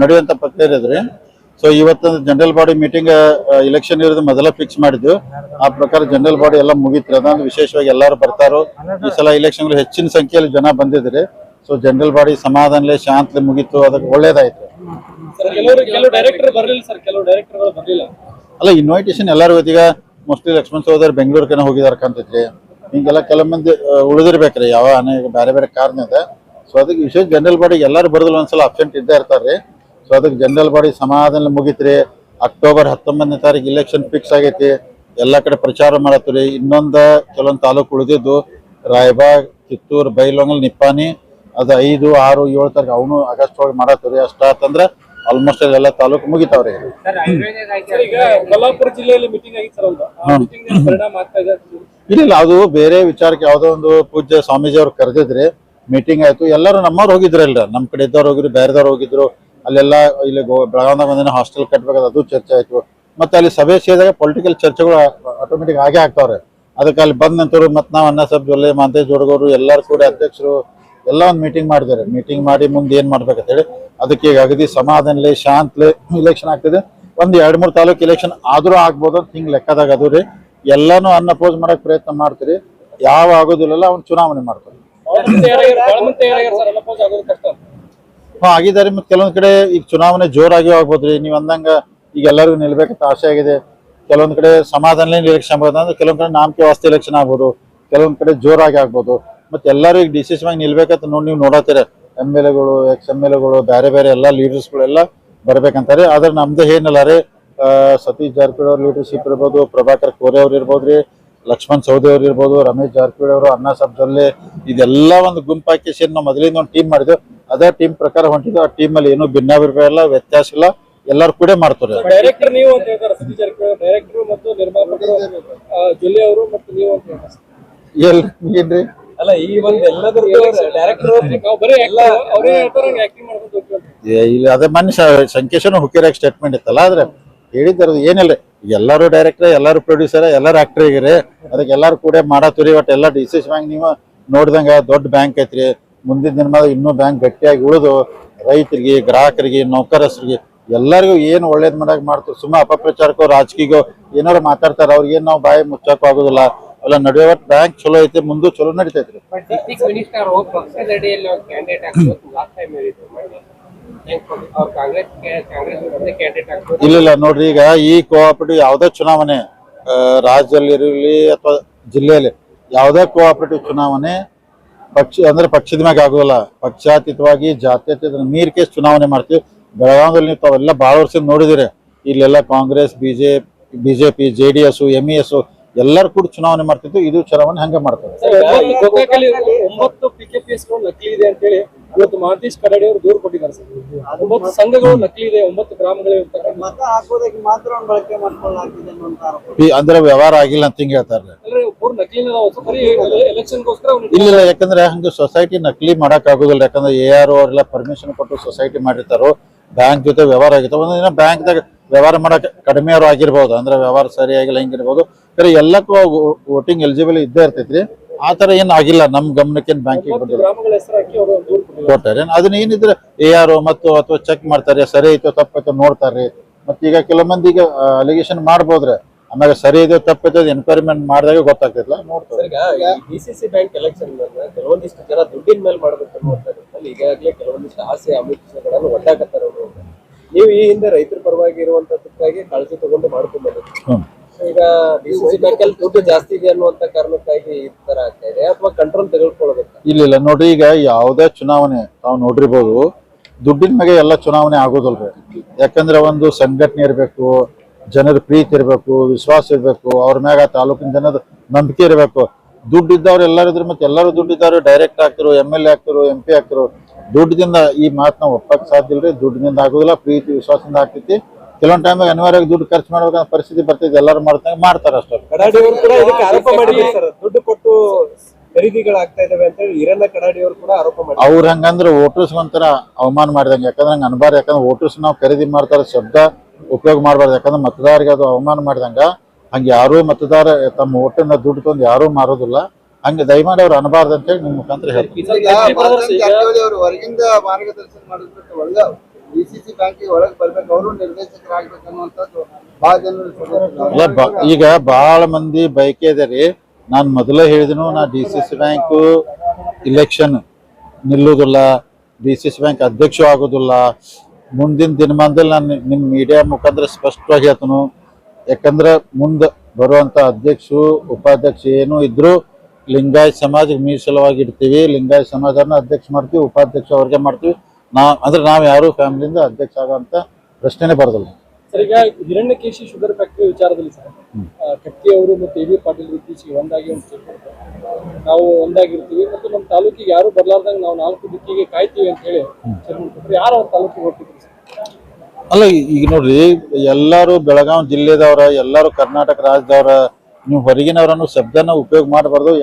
ನಡೆಯುವಂತ ಪ್ರಕ್ರಿಯೆ ಇದ್ರಿ ಸೊ ಇವತ್ತು ಜನರಲ್ ಬಾಡಿ ಮೀಟಿಂಗ್ ಇಲೆಕ್ಷನ್ ಇರೋದು ಮೊದಲ ಫಿಕ್ಸ್ ಮಾಡಿದ್ವಿ ಆ ಪ್ರಕಾರ ಜನರಲ್ ಬಾಡಿ ಎಲ್ಲ ಮುಗಿತ್ರಿ. ಅದನ್ನ ವಿಶೇಷವಾಗಿ ಎಲ್ಲರೂ ಬರ್ತಾರೋ ಈ ಸಲ ಇಲೆಕ್ಷನ್ ಹೆಚ್ಚಿನ ಸಂಖ್ಯೆಯಲ್ಲಿ ಜನ ಬಂದಿದ್ರಿ. ಸೊ ಜನರಲ್ ಬಾಡಿ ಸಮಾಧಾನಲೇ ಶಾಂತಲೆ ಮುಗಿತು. ಅದಕ್ಕೆ ಒಳ್ಳೇದಾಯ್ತು. ಅಲ್ಲ ಇನ್ವೈಟೇಷನ್ ಎಲ್ಲರೂ ಈಗ ಮೋಸ್ಟ್ಲಿ ಲಕ್ಷ್ಮಣ್ ಸಹೋದರ್ ಬೆಂಗಳೂರು ಕನ ಹೋಗಿದಾರ ಕಾಣ್ತೈತ್ರಿ. ಹಿಂಗೆಲ್ಲ ಕೆಲವು ಮಂದಿ ಆ, ಉಳಿದಿರ್ಬೇಕ್ರಿ. ಯಾವ ಬೇರೆ ಬೇರೆ ಕಾರಣ ಕಾರಣದಿಂದ. ಸೊ ಅದಕ್ಕೆ ವಿಶೇಷ ಜನರಲ್ ಬಾಡಿಗೆ ಎಲ್ಲರೂ ಬರೋದಿಲ್ಲ ಒಂದ್ಸಲ ಅಬ್ಸೆಂಟ್ ಇದ್ದೇ ಇರ್ತಾರೆ ಸೊ ಅದಕ್ಕೆ ಜನರಲ್ ಬಾಡಿ ಸಮಾಧಾನ ಮುಗಿತ್ರಿ. ಅಕ್ಟೋಬರ್ ಹತ್ತೊಂಬತ್ತನೇ ತಾರೀಕು ಇಲೆಕ್ಷನ್ ಫಿಕ್ಸ್ ಆಗೈತಿ. ಎಲ್ಲ ಕಡೆ ಪ್ರಚಾರ ಮಾಡತ್ತೀರಿ. ಇನ್ನೊಂದು ಕೆಲವೊಂದು ತಾಲೂಕು ಉಳಿದಿದ್ದು ರಾಯಬಾಗ್ ಕಿತ್ತೂರು ಬೈಲೊಂಗಲ್ ನಿಪ್ಪಾನಿ ಅದು ಐದು ಆರು ಏಳು ತಾರೀಕು ಅವನು ಆಗಸ್ಟ್ ಒಳಗೆ ಮಾಡತ್ತೀರಿ. ಅಷ್ಟಾತಂದ್ರೆ ಆಲ್ಮೋಸ್ಟ್ ಎಲ್ಲ ತಾಲೂಕು ಮುಗಿತಾವ್ರಿ. ಸರ್ ಈಗ ಕೊಲ್ಲಾಪುರ ಜಿಲ್ಲೆಯಲ್ಲಿ ಮೀಟಿಂಗ್ ಆಗಿತ್ತು ಒಂದು ಮೀಟಿಂಗ್ ಪರಿಣಾಮ ಆಗ್ತಾ ಇದೆ ಇಲ್ಲ ಅದು ಬೇರೆ ವಿಚಾರಕ್ಕೆ ಯಾವುದೋ ಒಂದು ಪೂಜ್ಯ ಸ್ವಾಮೀಜಿ ಅವ್ರು ಕರೆದಿದ್ರಿ. ಮೀಟಿಂಗ್ ಆಯ್ತು. ಎಲ್ಲರೂ ನಮ್ಮವ್ರು ಹೋಗಿದ್ರಲ್ರ. ನಮ್ಮ ಕಡೆ ಇದ್ದವ್ರು ಹೋಗಿದ್ರು, ಬೇರೆದವ್ರು ಹೋಗಿದ್ರು. ಅಲ್ಲೆಲ್ಲ ಇಲ್ಲಿ ಗೋ- ಬೆಳಗಾವ್ದಾಗ ಒಂದಿನ ಹಾಸ್ಟೆಲ್ ಕಟ್ಬೇಕಾದ್ರೆ ಅದು ಚರ್ಚೆ ಆಯ್ತು. ಮತ್ತೆ ಅಲ್ಲಿ ಸಭೆ ಸೇರಿದಾಗ ಪೊಲಿಟಿಕಲ್ ಚರ್ಚೆಗಳು ಆಟೋಮೆಟಿಕ್ ಆಗೇ ಆಗ್ತಾವ್ರೆ. ಅದಕ್ಕೆ ಅಲ್ಲಿ ಬಂದ ನಂತರ ಮತ್ತೆ ನಾವು ಅನ್ನ ಸಬ್ ಜೊಲ್ಲೆ ಮಾಂತೇಶ್ ಹುಡುಗರು ಎಲ್ಲರೂ ಕೂಡ ಅಧ್ಯಕ್ಷರು, ಎಲ್ಲ ಒಂದು ಮೀಟಿಂಗ್ ಮಾಡಿದ್ದಾರೆ. ಮೀಟಿಂಗ್ ಮಾಡಿ ಮುಂದೆ ಏನ್ ಮಾಡ್ಬೇಕಂತ ಹೇಳಿ, ಅದಕ್ಕೆ ಈಗ ಅಗದಿ ಸಮಾಧಾನಲೆ ಶಾಂತಲೆ ಇಲೆಕ್ಷನ್ ಆಗ್ತಿದೆ. ಒಂದ್ ಎರಡು ಮೂರು ತಾಲೂಕ್ ಇಲೆಕ್ಷನ್ ಆದರೂ ಆಗ್ಬೋದು ಅಂತ ಹಿಂಗೆ ಲೆಕ್ಕದಾಗ ಅದು ರೀ. ಅನ್ನ ಅಪೋಸ್ ಮಾಡಕ್ ಪ್ರಯತ್ನ ಮಾಡ್ತೀರಿ. ಯಾವ ಆಗೋದಿಲ್ಲಲ್ಲ, ಅವ್ನು ಚುನಾವಣೆ ಮಾಡ್ತಾರೆ. ಹಾ ಆಗಿದ್ದಾರೆ ಮತ್ತೆ ಕೆಲವೊಂದ್ ಕಡೆ ಈಗ ಚುನಾವಣೆ ಜೋರಾಗಿ ಆಗ್ಬೋದ್ರಿ. ನೀವ್ ಅಂದಂಗ ಈಗ ಎಲ್ಲರಿಗೂ ನಿಲ್ಬೇಕಂತ ಆಸೆ ಆಗಿದೆ. ಕೆಲವೊಂದ್ ಕಡೆ ಸಮಾಧಾನ ಎಲೆಕ್ಷನ್ ಆಗ್ಬೋದು. ಅಂದ್ರೆ ಕೆಲವೊಂದ್ ಕಡೆ ನಾಮಕೆ ವಾಸ್ತು ಎಲೆಕ್ಷನ್ ಆಗ್ಬೋದು. ಕೆಲವೊಂದ್ ಕಡೆ ಜೋರಾಗಿ ಆಗ್ಬೋದು. ಮತ್ತೆ ಎಲ್ಲರೂ ಈಗ ಡಿಸಿಷನ್ ಆಗಿ ನಿಲ್ಬೇಕಂತ ನೋಡಿ ನೀವು ನೋಡತ್ತೀರ. ಎಂ ಎಲ್ ಎಗಳು ಎಕ್ಸ್ ಎಂ ಎಲ್ ಎಗಳು ಬೇರೆ ಬೇರೆ ಎಲ್ಲ ಲೀಡರ್ಸ್ಗಳೆಲ್ಲ ಬರ್ಬೇಕಂತಾರೆ. ಆದ್ರೆ ನಮ್ದು ಏನಿಲ್ಲ ರೀ. ಸತೀಶ್ ಜಾರಕಿಹೊಳಿ ಲೀಡರ್ಶಿಪ್ ಇರ್ಬೋದು, ಪ್ರಭಾಕರ್ ಕೋರೆ ಅವ್ರು ಇರ್ಬೋದ್ರಿ. ಲಕ್ಷ್ಮಣ್ ಸೌದಿ ಅವ್ರು ಇರ್ಬೋದು ರಮೇಶ್ ಜಾರಕಿಹೊಳಿ ಅವರು ಅಣ್ಣಾ ಸಾಬ್ ಜೊಲ್ಲೆ ಇದೆಲ್ಲ ಒಂದು ಗುಂಪಾಕಿ ಸೇರಿ ನಾವು ಮೊದಲಿಂದ ಒಂದು ಟೀಮ್ ಮಾಡಿದ್ವಿ ಅದೇ ಟೀಮ್ ಪ್ರಕಾರ ಹೊಂಟಿದ್ವಿ ಆ ಟೀಮ್ ಅಲ್ಲಿ ಏನು ಭಿನ್ನಾಭಿಪ್ರಾಯ ಇಲ್ಲ ವ್ಯತ್ಯಾಸ ಇಲ್ಲ. ಎಲ್ಲರೂ ಕೂಡ ಮಾಡ್ತಾರೆ. ಡೈರೆಕ್ಟರ್ ನೀವು ಅಂತ ಹೇಳ್ತಾರೆ ಸತೀಶ್ ಜಾರಕಿಹೊಳಿ. ಡೈರೆಕ್ಟರ್ ಮತ್ತು ನಿರ್ಮಾಪಕರು ಆ, ಜೊಲ್ಲೆ ಅವರು ಮತ್ತು ನೀವು ಅಂತ ಹೇಳ್ತಾರೆ. ಎಲ್ ಏನ್ರಿ? ಅಲ್ಲ ಈ ಒಂದ್ ಎಲ್ಲದರದ್ದು ಡೈರೆಕ್ಟರ್ ನಾವು ಬರೀ ಅವರೇ ಹೇಳ್ತಾರೆ ಆಕ್ಟಿಂಗ್ ಮಾಡ್ಕೊಂಡು ಹೋಗ್ತೀವಿ ಅಂತ. ಏ, ಇಲ್ಲಿ ಅದೇ ಮನುಷ್ಯ ಸಂಕೇಶನ ಹುಕ್ಕಿರಾಗ ಸ್ಟೇಟ್ಮೆಂಟ್ ಇತ್ತಲ್ಲ ಆದ್ರೆ ಹೇಳಿದ್ದಾರೆ ಏನಿಲ್ಲ. ಎಲ್ಲರೂ ಡೈರೆಕ್ಟರ್ ಎಲ್ಲರೂ ಪ್ರೊಡ್ಯೂಸರ್ ಎಲ್ಲರೂ ಆಕ್ಟರ್ ಆಗಿರಿ. ಅದಕ್ಕೆ ಎಲ್ಲರೂ ಕೂಡ ಮಾಡತ್ತೀರಿ ಬಟ್ ಎಲ್ಲ ಡಿಸಿಸ್ ಬ್ಯಾಂಕ್ ನೀವು ನೋಡ್ದಂಗ ದೊಡ್ಡ ಬ್ಯಾಂಕ್ ಐತ್ರಿ. ಮುಂದಿನ ದಿನದಾಗ ಇನ್ನೂ ಬ್ಯಾಂಕ್ ಗಟ್ಟಿಯಾಗಿ ಉಳಿದು ರೈತರಿಗೆ, ಗ್ರಾಹಕರಿಗೆ ನೌಕರಸ್ರಿಗೆ ಎಲ್ಲರಿಗೂ ಏನು ಒಳ್ಳೇದ್ ಮಾಡಕ್ ಮಾಡ್ತೀವಿ. ಸುಮ್ಮ ಅಪಪ್ರಚಾರಕ್ಕೋ ರಾಜಕೀಯಗೋ ಏನಾರು ಮಾತಾಡ್ತಾರ, ಅವ್ರಿಗೆ ನಾವು ಬಾಯಿ ಮುಚ್ಚಕ್ಕೂ ಆಗೋದಿಲ್ಲ. ಅವೆಲ್ಲ ನಡುವೆ ಬ್ಯಾಂಕ್ ಚಲೋ ಐತೆ, ಮುಂದೆ ಚಲೋ ನಡೀತೈತ್ರಿ. ಇಲ್ಲ ಇಲ್ಲ, ನೋಡ್ರಿ, ಈಗ ಈ ಕೋಆಪರೇಟಿವ್ ಯಾವ್ದೇ ಚುನಾವಣೆ ರಾಜ್ಯದಲ್ಲಿ ಇರಲಿ ಅಥವಾ ಜಿಲ್ಲೆಯಲ್ಲಿ ಯಾವುದೇ ಕೋಆಪರೇಟಿವ್ ಚುನಾವಣೆ, ಪಕ್ಷ, ಅಂದ್ರೆ ಪಕ್ಷದ ಮ್ಯಾಗ ಆಗೋದಿಲ್ಲ ಪಕ್ಷಾತೀತವಾಗಿ ಜಾತ್ಯತೀತ ಕೇಸ್ ಚುನಾವಣೆ ಮಾಡ್ತೀವಿ. ಬೆಳಗಾವಿಯಲ್ಲಿ ನೀವು ತಾವೆಲ್ಲ ಭಾಳ ವರ್ಷ ನೋಡಿದಿರಿ. ಇಲ್ಲೆಲ್ಲ Congress, BJP BJP, J D S, M E S ಎಲ್ಲರೂ ಕೂಡ ಚುನಾವಣೆ ಮಾಡ್ತಿದ್ದು ಇದು ಚುನಾವಣೆ ಹಂಗೆ ಮಾಡ್ತಾರೆ ಸರ್, ಒಂಬತ್ತು ಗೋಕಾಕಲ್ಲಿ ಒಂಬತ್ತು ಪಿಕೆಪಿಎಸ್ ನಕಲಿ ಇದೆ ಅಂತ ಹೇಳಿ ಇವತ್ತು ಮಹಂತೇಶ್ ಕರಡಿ ಅವರು ದೂರು ಕೊಟ್ಟಿದ್ದಾರೆ ಸರ್. ಒಂಬತ್ತು ಸಂಘಗಳು ನಕಲಿ ಇದೆ ಒಂಬತ್ತು ಗ್ರಾಮಗಳು ಇರ್ತಕ್ಕಂಥ ಮತ ಹಾಕೋದಕ್ಕೆ ಮಾತ್ರ ಬಳಕೆ ಅನ್ನುವಂತ ಅಂದ್ರೆ ವ್ಯವಹಾರ ಆಗಿಲ್ಲ ಅಂತ ಹಿಂಗೆ ಹೇಳ್ತಾರೆ. ಇಲ್ಲ ಯಾಕಂದ್ರೆ ಹಂಗೆ ಸೊಸೈಟಿ ನಕಲಿ ಮಾಡಕ್ ಆಗುದಿಲ್ಲ. ಯಾಕಂದ್ರೆ ಎ ಆರ್ ಅವರೆಲ್ಲ ಪರ್ಮಿಷನ್ ಕೊಟ್ಟು ಸೊಸೈಟಿ ಮಾಡಿರ್ತಾರೋ ಬ್ಯಾಂಕ್ ಜೊತೆ ವ್ಯವಹಾರ ಆಗಿತ್ತು ಒಂದಿನ ಬ್ಯಾಂಕ್ದಾಗ ವ್ಯವಹಾರ ಮಾಡಕ್ ಕಡಿಮೆ ಅವ್ರು ಆಗಿರ್ಬೋದು. ಅಂದ್ರೆ ವ್ಯವಹಾರ ಸರಿಯಾಗಿಲ್ಲ ಹಿಂಗಿರ್ಬೋದು. ಬೇರೆ ಎಲ್ಲಕ್ಕೂ ವೋಟಿಂಗ್ ಎಲಿಜಿಬಲ್ ಇದ್ದೇ ಇರ್ತೈತ್ರಿ. ಆ ತರ ಏನ್ ಆಗಿಲ್ಲ ನಮ್ ಗಮನಕ್ಕೆ ಬ್ಯಾಂಕಿಗೆ ಬಂದಿಲ್ಲ. ಗ್ರಾಮಗಳ ಹೆಸರು ಹಾಕಿ ಅವರು ದೂರು ಕೊಟ್ಟಾರೆ. ಅದನ್ನ ಏನಿದ್ರೆ ಎ ಆರ್ ಮತ್ತು ಅಥವಾ ಚೆಕ್ ಮಾಡ್ತಾರೆ ಸರಿ ಐತೋ ತಪ್ಪೈತೋ ನೋಡ್ತಾರ್ರಿ ಮತ್ತೆ ಈಗ ಕೆಲವು ಮಂದಿ ಈಗ ಅಲಿಗೇಷನ್ ಮಾಡ್ಬೋದ್ರೆ ಆಮೇಲೆ ಸರಿ ಇದೆಯೋ ತಪ್ಪೈತೋ ಎನ್ಕ್ವೈರಿಮೆಂಟ್ ಮಾಡಿದಾಗ ಗೊತ್ತಾಗ್ತಿಲ್ಲ ನೋಡ್ತಾರೆ. ಈಗ D C C bank election ಕೆಲವೊಂದಿಷ್ಟು ಜನ ದುಡ್ಡಿನ ಮೇಲೆ ಮಾಡ್ಬೇಕು ಅನ್ನುವಂಥ ನಿಟ್ಟಿನಲ್ಲಿ ಈಗಾಗಲೇ ಕೆಲವೊಂದಿಷ್ಟು ಆಸೆ ಅವ್ರು. ಅಂತ. ನೀವು ಈ ಹಿಂದೆ ರೈತರ ಪರವಾಗಿ ಇರುವಂತದಕ್ಕಾಗಿ ಕಾಳಜಿ ತಗೊಂಡು ಮಾಡ್ಕೊಂಡ್ ಹ್ಮ್. ಈಗ ಬಿಸಿಸಿ ಸಿ ಸಿ ಬ್ಯಾಂಕ್ ಅಲ್ಲಿ ದುಡ್ಡು ಜಾಸ್ತಿ ಇದೆ ಅನ್ನುವಂತ ಕಾರಣಕ್ಕಾಗಿ ಈ ತರ ಆಗ್ತಾ ಇದೆ. ಅಥವಾ ಕಂಟ್ರೋಲ್ ತೆಗೆದುಕೊಳ್ಬೇಕು ಇಲ್ಲ ಇಲ್ಲ. ನೋಡ್ರಿ ಈಗ ಯಾವುದೇ ಚುನಾವಣೆ ನಾವು ನೋಡಿರ್ಬೋದು, ದುಡ್ಡಿನ ಮೇಲೆ ಎಲ್ಲ ಚುನಾವಣೆ ಆಗೋದಲ್ರಿ ಯಾಕಂದ್ರೆ ಒಂದು ಸಂಘಟನೆ ಇರಬೇಕು, ಜನರ ಪ್ರೀತಿ ಇರಬೇಕು, ವಿಶ್ವಾಸ ಇರಬೇಕು, ಅವ್ರ ಮ್ಯಾಗ ತಾಲೂಕಿನ ಜನದ ನಂಬಿಕೆ ಇರಬೇಕು. ದುಡ್ಡು ಇದ್ದವ್ರು ಎಲ್ಲರೂ ಇದ್ರು ಮತ್ತೆ ಎಲ್ಲರೂ ದುಡ್ಡು ಇದ್ದವ್ರು ಡೈರೆಕ್ಟ್ ಆಗ್ತಿರು ಎಂ ಎಲ್ ಎ ಆಗ್ತಿರು ಎಂ ಪಿ ಆಗ್ತಿರು. ದುಡ್ಡಿನಿಂದ ಈ ಮಾತನ್ನ ಒಪ್ಪಕ್ ಸಾಧ್ಯ ಇಲ್ರಿ. ದುಡ್ಡಿನಿಂದ ಆಗೋದಿಲ್ಲ, ಪ್ರೀತಿ, ವಿಶ್ವಾಸದಿಂದ ಆಗ್ತೈತಿ. ಕೆಲವೊಂದ್ ಟೈಮ್ ಅನಿವಾರ್ಯವಾಗಿ ದುಡ್ಡು ಖರ್ಚು ಮಾಡ್ಬೇಕಂತ ಪರಿಸ್ಥಿತಿ ಬರ್ತೈತೆ ಎಲ್ಲರೂ ಮಾಡ್ತಾರೆ ಮಾಡ್ತಾರೆ ಅಷ್ಟೇ. ಕಡಾಡಿ ಅವರು ಕೂಡ ಇದಕ್ಕೆ ಆರೋಪ ಮಾಡಿದ್ರು ಸರ್ ದುಡ್ಡು ಕೊಟ್ಟು ಖರೀದಿಗಳಾಗ್ತಾ ಇದಾವೆ ಅಂತ ಹೇಳಿ ಈರಣ್ಣ ಕಡಾಡಿ ಅವರು ಕೂಡ ಆರೋಪ ಮಾಡಿದ್ರು ಅವ್ರ ಹಂಗಂದ್ರೆ ವೋಟರ್ಸ್ ಒಂಥರ ಅವಮಾನ ಮಾಡಿದಂಗೆ. ಯಾಕಂದ್ರೆ ಹಂಗೆ ಅನ್ಬಾರ್ದು ಯಾಕಂದ್ರೆ ವೋಟರ್ಸ್ ನಾವು ಖರೀದಿ ಮಾಡ್ತಾರ ಶಬ್ದ ಉಪಯೋಗ ಮಾಡಬಾರ್ದು. ಯಾಕಂದ್ರೆ ಮತದಾರರಿಗೆ ಅದು ಅವಮಾನ ಮಾಡಿದಂಗ ಹಂಗೆ ಯಾರೂ ಮತದಾರ ತಮ್ಮ ಓಟನ್ನ ದುಡ್ಡು ತಂದು ಯಾರೂ ಮಾರೋದಿಲ್ಲ. ಹಂಗೆ ದಯಮಾಡಿ ಅವ್ರು ಅಂತ ಹೇಳಿ ನಿಮ್ಮ ಮುಖಾಂತರ ಹೇಳ್ತೀನಿ. ಹೊರಗಿಂದ ಮಾರ್ಗದರ್ಶನ ಮಾಡಿದ್ರೆ ಬ್ಯಾಂಕಿಗೆ ಅವರು ಬಹಳ ಈಗ ಬಹಳ ಮಂದಿ ನಾನು ಮೊದಲೇ ಹೇಳಿದನು, ನಾ D C C bank election ನಿಲ್ಲುವುದಿಲ್ಲ, ಡಿ ಸಿ ಸಿ ಬ್ಯಾಂಕ್ ಅಧ್ಯಕ್ಷ ಆಗೋದಿಲ್ಲ. ಮುಂದಿನ ದಿನಮಾನದಲ್ಲಿ ನಾನು ನಿಮ್ಮ ಮೀಡಿಯಾ ಮುಖಾಂತರ ಸ್ಪಷ್ಟವಾಗಿ ಹೇಳ್ತನು. ಯಾಕಂದ್ರೆ ಮುಂದೆ ಬರುವಂತ ಅಧ್ಯಕ್ಷರು ಉಪಾಧ್ಯಕ್ಷ ಏನೂ ಇದ್ರು ಲಿಂಗಾಯತ್ ಸಮಾಜಕ್ಕೆ ಮೀಸಲವಾಗಿ ಇಡ್ತೀವಿ ಲಿಂಗಾಯತ್ ಸಮಾಜನ ಅಧ್ಯಕ್ಷ ಮಾಡ್ತೀವಿ, ಉಪಾಧ್ಯಕ್ಷ ಅವ್ರಿಗೆ ಮಾಡ್ತೀವಿ. ನಾ ಅಂದ್ರೆ ನಾವು ಯಾರು ಫ್ಯಾಮಿಲಿಯಿಂದ ಅಧ್ಯಕ್ಷ ಆಗೋಂಥ ಪ್ರಶ್ನೆನೇ ಬರೋದಿಲ್ಲ. ಸರ್ ಈಗ ಹಿರಣ್ಯಕೇಶಿ ಶುಗರ್ ಫ್ಯಾಕ್ಟರಿ ವಿಚಾರದಲ್ಲಿ ಸರ್ ಕಟ್ಟಿ ಅವರು ಮತ್ತೆ ಎ ಬಿ ಪಾಟೀಲ್ ಇತ್ತೀಚೆಗೆ ಒಂದಾಗಿ ಒಂದು ನಾವು ಒಂದಾಗಿರ್ತೀವಿ ಮತ್ತು ನಮ್ಮ ತಾಲೂಕಿಗೆ ಯಾರು ಬರ್ಲಾರ್ದಂಗೆ ನಾವು ನಾಲ್ಕು ದಿಕ್ಕಿಗೆ ಕಾಯ್ತೀವಿ ಅಂತ ಹೇಳಿ ಯಾರು ಅವ್ರ ತಾಲೂಕಿಗೆ ಹೊರಟಿದ್ರು ಸರ್? ಅಲ್ಲ ಈಗ ನೋಡ್ರಿ ಎಲ್ಲಾರು ಬೆಳಗಾವಿ ಜಿಲ್ಲೆದವ್ರ ಎಲ್ಲಾರು ಕರ್ನಾಟಕ ರಾಜ್ಯದವ್ರ ನೀವು ಹೊರಗಿನವರನ್ನು ಶಬ್ದನ ಉಪಯೋಗ ಮಾಡಬಾರ್ದು.